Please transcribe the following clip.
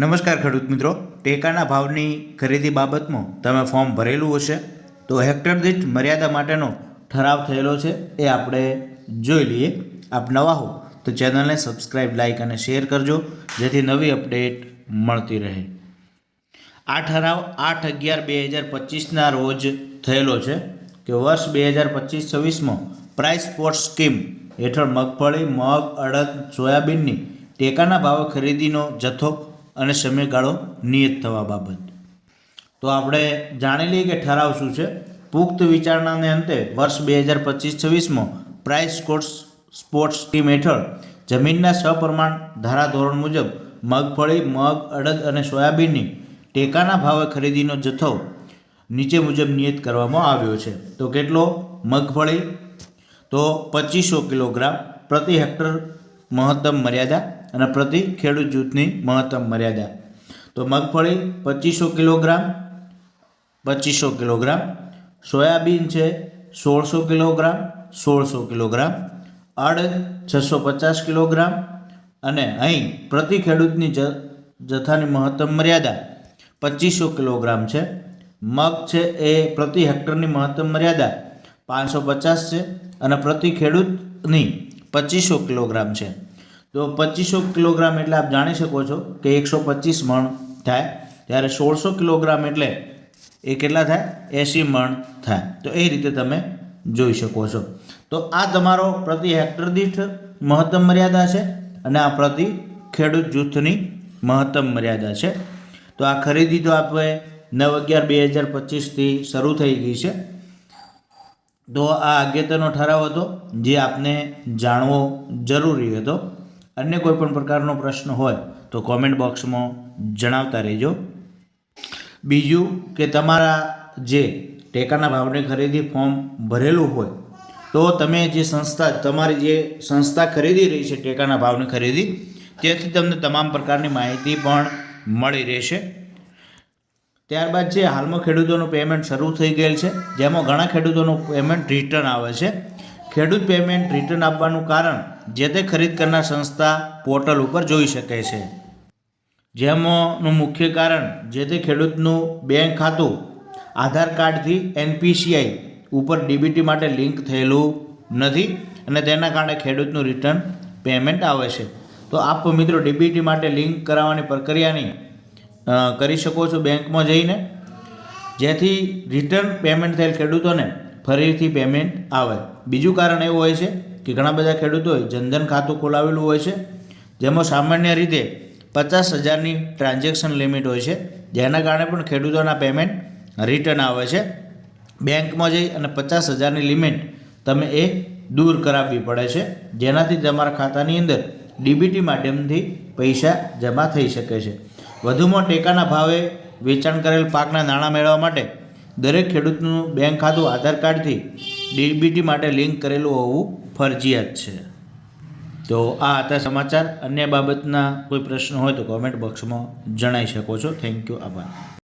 નમસ્કાર ખેડૂત મિત્રો. ટેકાના ભાવની ખરીદી બાબતમાં તમે ફોર્મ ભરેલું હશે તો હેક્ટર દીઠ મર્યાદા માટેનો ઠરાવ થયેલો છે. એ આપણે જોઈ લઈએ. આપ નવા હો તો ચેનલને સબસ્ક્રાઈબ લાઇક અને શેર કરજો, જેથી નવી અપડેટ મળતી રહે. આ ઠરાવ આઠ અગિયાર બે હજાર પચીસના રોજ થયેલો છે કે વર્ષ બે હજાર પચીસ છવ્વીસમાં પ્રાઇસ સ્પોર્ટ્સ સ્કીમ હેઠળ મગફળી, મગ, અડદ, સોયાબીનની ટેકાના ભાવે ખરીદીનો જથ્થો અને સમયગાળો નિયત થવા બાબત. તો આપણે જાણી લઈએ કે ઠરાવ શું છે? પુખ્ત વિચારણાને અંતે વર્ષ બે હજાર પચીસ છવ્વીસમાં પ્રાઇસ સ્કોર્ટ્સ સ્પોર્ટ્સ ટીમ હેઠળ જમીનના સપ્રમાણ ધારાધોરણ મુજબ મગફળી, મગ, અડદ અને સોયાબીનની ટેકાના ભાવે ખરીદીનો જથ્થો નીચે મુજબ નિયત કરવામાં આવ્યો છે. તો કેટલો? મગફળી? તો પચીસો કિલોગ્રામ પ્રતિ હેક્ટર મહત્તમ મર્યાદા અને પ્રતિ ખેડૂત જૂથની મહત્તમ મર્યાદા. તો મગફળી પચીસો કિલોગ્રામ પચીસો કિલોગ્રામ. સોયાબીન છે સોળસો કિલોગ્રામ સોળસો કિલોગ્રામ. અડદ છસો પચાસ કિલોગ્રામ. અને અહીં પ્રતિ ખેડૂતની જથ્થાની મહત્તમ મર્યાદા પચીસો કિલોગ્રામ છે. મગ છે એ પ્રતિ હેક્ટરની મહત્તમ મર્યાદા પાંચસો પચાસ છે અને પ્રતિ ખેડૂતની પચીસો કિલોગ્રામ છે. તો પચીસો કિલોગ્રામ એટલે આપ જાણી શકો છો કે એકસો પચીસ મણ થાય. ત્યારે સોળસો કિલોગ્રામ એટલે એ કેટલા થાય? એંસી મણ થાય. તો એ રીતે તમે જોઈ શકો છો. તો આ તમારો પ્રતિ હેક્ટર દીઠ મહત્તમ મર્યાદા છે અને આ પ્રતિ ખેડૂત જૂથની મહત્તમ મર્યાદા છે. તો આ ખરીદી તો આપણે નવ અગિયાર બે હજાર પચીસથી શરૂ થઈ ગઈ છે. તો આ અગત્યનો ઠરાવ હતો જે આપને જાણવો જરૂરી હતો. અન્ય કોઈ પણ પ્રકારનો પ્રશ્ન હોય તો કોમેન્ટ બોક્સમાં જણાવતા રહેજો. બીજું કે તમારા જે ટેકાના ભાવની ખરીદી ફોર્મ ભરેલું હોય તો તમે જે સંસ્થા, તમારી જે સંસ્થા ખરીદી રહી છે ટેકાના ભાવની ખરીદી તેથી તમને તમામ પ્રકારની માહિતી પણ મળી રહેશે. ત્યારબાદ છે હાલમાં ખેડૂતોનું પેમેન્ટ શરૂ થઈ ગયેલ છે, જેમાં ઘણા ખેડૂતોનું પેમેન્ટ રિટર્ન આવે છે. ખેડૂત પેમેન્ટ રિટર્ન આપવાનું કારણ જે તે ખરીદ કરનાર સંસ્થા પોર્ટલ ઉપર જોઈ શકે છે. જેમાંનું મુખ્ય કારણ જે તે ખેડૂતનું બેંક ખાતું, આધાર કાર્ડથી એનપીસીઆઈ ઉપર ડીબીટી માટે લિંક થયેલું નથી અને તેના કારણે ખેડૂતનું રિટર્ન પેમેન્ટ આવે છે. તો આપ મિત્રો ડીબીટી માટે લિંક કરાવવાની પ્રક્રિયાની કરી શકો છો બેંકમાં જઈને. જેથી રિટર્ન પેમેન્ટ થયેલ ખેડૂતોને ફરીથી પેમેન્ટ આવે. બીજું કારણ એવું હોય છે કે ઘણા બધા ખેડૂતોએ જનધન ખાતું ખોલાવેલું હોય છે, જેમાં સામાન્ય રીતે પચાસ હજારની ટ્રાન્ઝેક્શન લિમિટ હોય છે. જેના કારણે પણ ખેડૂતોના પેમેન્ટ રિટર્ન આવે છે. બેંકમાં જઈ અને પચાસ હજારની લિમિટ તમે એ દૂર કરાવવી પડે છે. જેનાથી તમારા ખાતાની અંદર ડીબીટી માધ્યમથી પૈસા જમા થઈ શકે છે. વધુમાં ટેકાના ભાવે વેચાણ કરેલ પાકના નાણાં મેળવવા માટે દરેક ખેડૂતનું બેંક ખાતું આધાર કાર્ડથી ડીબીટી માટે લિંક કરેલું હોવું ફરજિયાત છે. તો આ હતા સમાચાર. અન્ય બાબતના કોઈ પ્રશ્ન હોય તો કોમેન્ટ બોક્સમાં જણાવી શકો છો. થેન્ક યુ આભાર.